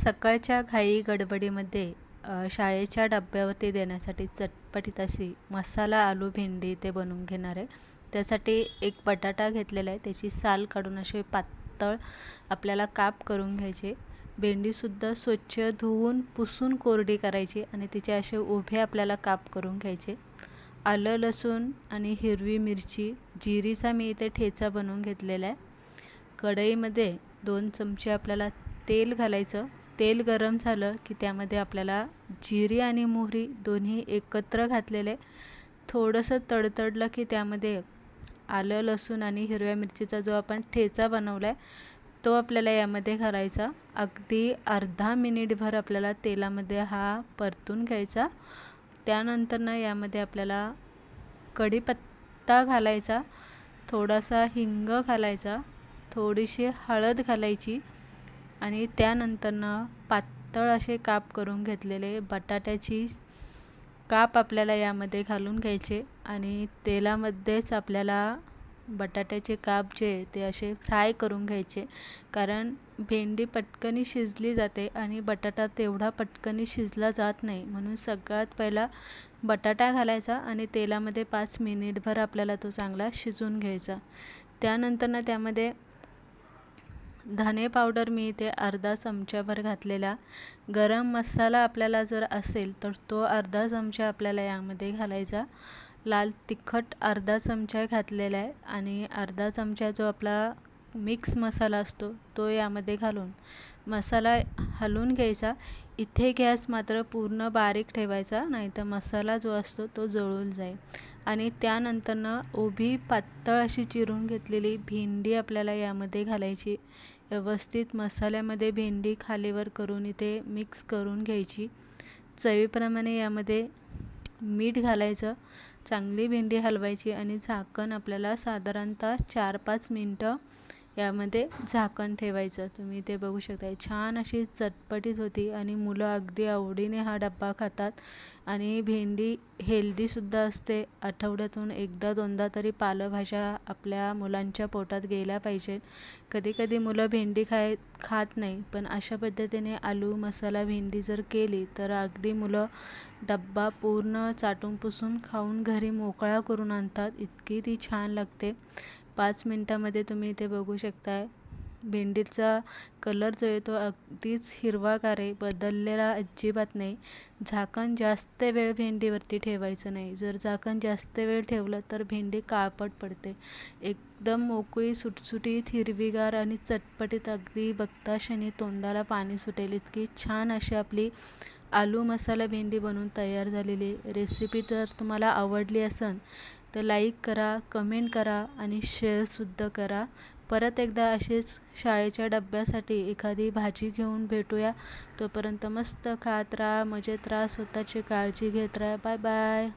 सकाळच्या घाई गडबडीमध्ये शाळेच्या डब्यावरती देण्यासाठी चटपटीत अशी मसाला आलू भेंडी ते बनवून घेणार आहे. त्यासाठी एक बटाटा घेतलेला आहे. त्याची साल काढून असे पातळ आपल्याला काप करून घ्यायचे भेंडीसुद्धा स्वच्छ धुवून पुसून कोरडी करायची आणि तिचे असे उभे आपल्याला काप करून घ्यायचे. आलं लसूण आणि हिरवी मिरची जिरीचा मी इथे ठेचा बनवून घेतलेला आहे. कढईमध्ये दोन चमचे आपल्याला तेल घालायचं. तेल गरम झालं की त्यामध्ये आपल्याला जिरी आणि मोहरी दोन्ही एकत्र घातलेले. थोडंसं तडतडलं की त्यामध्ये आलं लसूण आणि हिरव्या मिरचीचा जो आपण ठेचा बनवला आहे तो आपल्याला यामध्ये घालायचा. अगदी अर्धा मिनिटभर आपल्याला तेलामध्ये हा परतून घ्यायचा. त्यानंतर ना यामध्ये आपल्याला कढीपत्ता घालायचा. थोडासा हिंग घालायचा. थोडीशी हळद घालायची. आणि त्यानंतरनं पातळ असे काप करून घेतलेले बटाट्याची काप आपल्याला यामध्ये घालून घ्यायचे आणि तेलामध्येच आपल्याला बटाट्याचे काप जे ते असे फ्राय करून घ्यायचे. कारण भेंडी पटकनी शिजली जाते आणि बटाटा तेवढा पटकनी शिजला जात नाही. म्हणून सगळ्यात पहिला बटाटा घालायचा आणि तेलामध्ये पाच मिनिटभर आपल्याला तो चांगला शिजवून घ्यायचा. त्यानंतरनं त्यामध्ये धने पावडर मी इथे अर्धा चमच्याभर घातलेला. गरम मसाला आपल्याला जर असेल तर तो अर्धा चमचा आपल्याला यामध्ये घालायचा. लाल तिखट अर्धा चमचा घातलेला आहे आणि अर्धा चमचा जो आपला मिक्स मसाला असतो तो यामध्ये घालून मसाला हलवून घ्यायचा. इथे गॅस मात्र पूर्ण बारीक ठेवायचा नाहीतर मसाला जो असतो तो जळून जाईल. आणि त्यानंतरनं उभी पातळ अशी चिरून घेतलेली भेंडी आपल्याला यामध्ये घालायची. व्यवस्थित मसाल्यामध्ये भेंडी खालीवर करून इथे मिक्स करून घ्यायची. चवीप्रमाणे यामध्ये मीठ घालायचं चांगली भेंडी हलवायची आणि झाकण आपल्याला साधारणतः चार पाच मिनटं यामध्ये झाकण ठेवायचं. तुम्ही ते बघू शकता छान अशी चटपटीत होती आणि मुलं अगदी आवडीने हा डब्बा खातात. आणि भेंडी हेल्दीसुद्धा असते. आठवड्यातून एकदा दोनदा तरी पालेभाज्या आपल्या मुलांच्या पोटात गेल्या पाहिजेत. कधी कधी मुलं भेंडी खाय खात नाही. पण अशा पद्धतीने आलू मसाला भेंडी जर केली तर अगदी मुलं डब्बा पूर्ण चाटून पुसून खाऊन घरी मोकळा करून आणतात. इतकी ती छान लागते. पाच मिनटामध्ये तुम्ही इथे बघू शकताय. भेंडीचा कलर जो आहे तो अगदीच हिरवागार आहे बदललेला अजिबात नाही. झाकण जास्त वेळ भेंडीवरती ठेवायचं नाही. जर झाकण जास्त वेळ ठेवलं तर भेंडी काळपट पडते. एकदम मोकळी सुटसुटीत हिरवीगार आणि चटपटीत. अगदी बघता क्षणी तोंडाला पाणी सुटेल. इतकी छान अशी आपली आलू मसाला भेंडी बनवून तयार झालेली रेसिपी जर तुम्हाला आवडली असेल तर लाईक करा कमेंट करा आणि शेअरसुद्धा करा. परत एकदा असेच शाळेच्या डब्यासाठी एखादी भाजी घेऊन भेटूया. तोपर्यंत मस्त खात राहा मजेत राहा स्वतःची काळजी घेत राहा. Bye bye